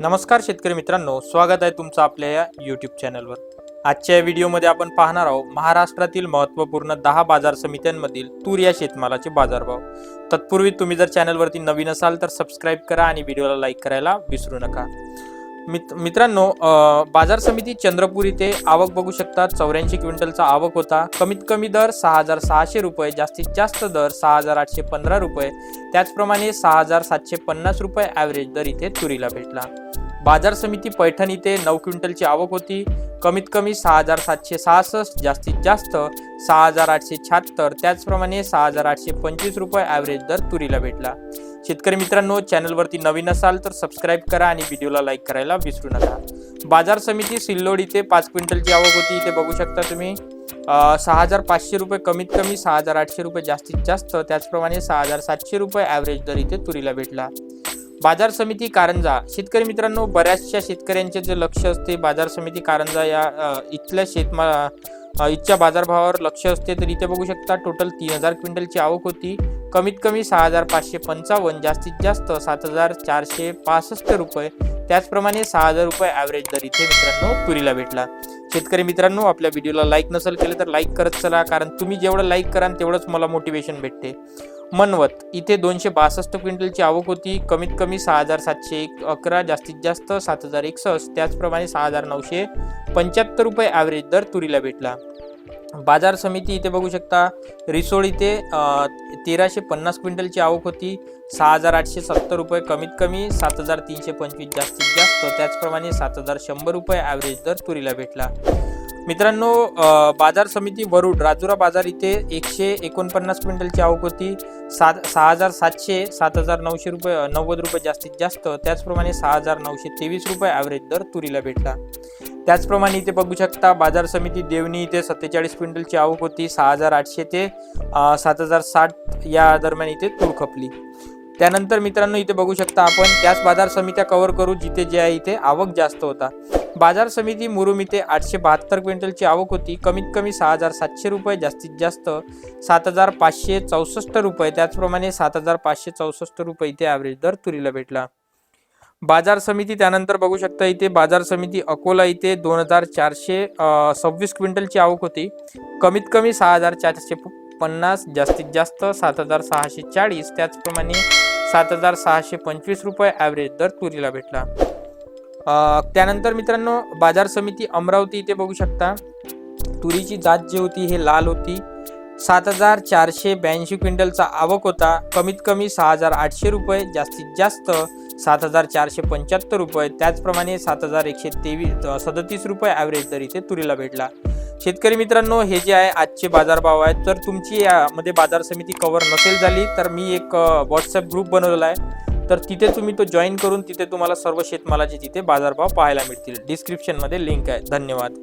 नमस्कार शेतकरी मित्रांनो स्वागत आहे तुमचं आपल्या या यूट्यूब चॅनलवर आजच्या या व्हिडिओमध्ये आपण पाहणार आहोत महाराष्ट्रातील महत्त्वपूर्ण दहा बाजार समित्यांमधील तूर या शेतमालाचे बाजारभाव. तत्पूर्वी तुम्ही जर चॅनलवरती नवीन असाल तर सबस्क्राईब करा आणि व्हिडिओला लाईक करायला विसरू नका. मित मित्रांनो बाजार समिती चंद्रपूर इथे आवक बघू शकता चौऱ्याऐंशी क्विंटलचा आवक होता. कमीत कमी दर सहा हजार सहाशे रुपये जास्तीत जास्त दर सहा हजार आठशे पंधरा रुपये. त्याचप्रमाणे सहा हजार सातशे पन्नास रुपये ॲव्हरेज दर इथे तुरीला भेटला. बाजार समिती पैठण इथे नऊ क्विंटलची आवक होती. कमीत कमी सहा हजार सातशे सहासष्ट जास्तीत जास्त सहा हजार आठशे शहात्तर. त्याचप्रमाणे सहा हजार आठशे पंचवीस रुपये ॲव्हरेज दर तुरीला भेटला. शेतकरी मित्रांनो चॅनलवरती नवीन असाल तर सबस्क्राईब करा आणि व्हिडिओला लाईक करायला विसरू नका. बाजार समिती सिल्लोड इथे पाच क्विंटलची आवक होती इथे बघू शकता तुम्ही. सहा हजार पाचशे रुपये कमीत कमी सहा हजार आठशे रुपये जास्तीत जास्त त्याचप्रमाणे सहा हजार सातशे रुपये ॲव्हरेज दर इथे तुरीला भेटला. बाजार समिती कारंजा. शेतकरी मित्रांनो बऱ्याचशा शेतकऱ्यांचे जे लक्ष असते बाजार समिती कारंजा या इथल्या शेतमा इथच्या बाजारभावावर लक्ष असते तर इथे बघू शकता टोटल तीन हजार क्विंटलची आवक होती. कमीत कमी सहा हजार पाचशे पंचावन्न जास्तीत जास्त सात हजार चारशे पासष्ट रुपये. त्याचप्रमाणे सहा हजार रुपये ॲव्हरेज दर इथे मित्रांनो तुरीला भेटला. शेतकरी मित्रांनो आपल्या व्हिडिओला लाईक नसेल केलं तर लाईक करत चला कारण तुम्ही जेवढं लाईक कराल तेवढंच मला मोटिवेशन भेटते. मनवत इथे दोनशे बासष्ट क्विंटलची आवक होती. कमीत कमी सहा हजार सातशे एक अकरा जास्तीत जास्त सात हजार एकसष्ट. त्याचप्रमाणे सहा हजार नऊशे पंच्याहत्तर रुपये ॲव्हरेज दर तुरीला भेटला. बाजार समिती इथे बघू शकता. रिसोड इथे तेराशे पन्नास क्विंटलची आवक होती. सहा हजार आठशे सत्तर रुपये कमीत कमी सात हजार तीनशे पंचवीस जास्तीत जास्त. त्याचप्रमाणे सात हजार शंभर रुपये ॲव्हरेज दर तुरीला भेटला. मित्रांनो बाजार समिती वरुड राजुरा बाजार इथे एकशे एकोणपन्नास क्विंटलची आवक होती. सात सहा हजार सातशे सात हजार नऊशे रुपये नव्वद रुपये जास्तीत जास्त. त्याचप्रमाणे सहा हजार नऊशे तेवीस रुपये ॲव्हरेज दर तुरीला भेटला. त्याचप्रमाणे इथे बघू शकता बाजार समिती देवणी इथे सत्तेचाळीस क्विंटलची आवक होती सहा हजार आठशे ते सात हजार साठ या दरम्यान इथे तूर खपली. त्यानंतर मित्रांनो इथे बघू शकता आपण त्याच बाजार समित्या कव्हर करू जिथे जे आहे इथे आवक जास्त होता. बाजार समिती मुरुम इथे आठशे बहात्तर क्विंटलची आवक होती कमीत कमी सहा हजार सातशे रुपये जास्तीत जास्त सात हजार पाचशे चौसष्ट रुपये त्याचप्रमाणे सात हजार पाचशे चौसष्ट रुपये इथे ॲव्हरेज दर तुरीला भेटला. बाजार समिती त्यानंतर बघू शकता इथे बाजार समिती अकोला इथे दोन हजार चारशे सव्वीस क्विंटलची आवक होती. कमीत कमी सहा हजार चारशे पन्नास जास्तीत जास्त सात हजार सहाशे चाळीस त्याचप्रमाणे सात हजार सहाशे पंचवीस रुपये ॲव्हरेज दर तुरीला भेटला. त्यानंतर मित्रांनो बाजार समिती अमरावती इथे बघू शकता. तुरीची जात जी होती हे लाल होती. सात हजार चारशे ब्याऐंशी क्विंटलचा आवक होता. कमीत कमी सहा हजार आठशे रुपये जास्तीत जास्त सात हजार चारशे पंच्याहत्तर रुपये. त्याचप्रमाणे सात हजार एकशे तेवीस सदतीस रुपये ॲव्हरेज दर इथे तुरीला भेटला. शेतकरी मित्रांनो हे जे आहे आजचे बाजारभाव आहेत. जर तुमची यामध्ये बाजार समिती कव्हर नसेल झाली तर मी एक व्हॉट्सअप ग्रुप बनवलेला आहे. तर तिथे तुम्ही तो जॉईन करून तिथे तुम्हाला सर्व शेतमालाचे तिथे बाजारभाव पाहायला मिळतील. डिस्क्रिप्शनमध्ये लिंक आहे. धन्यवाद.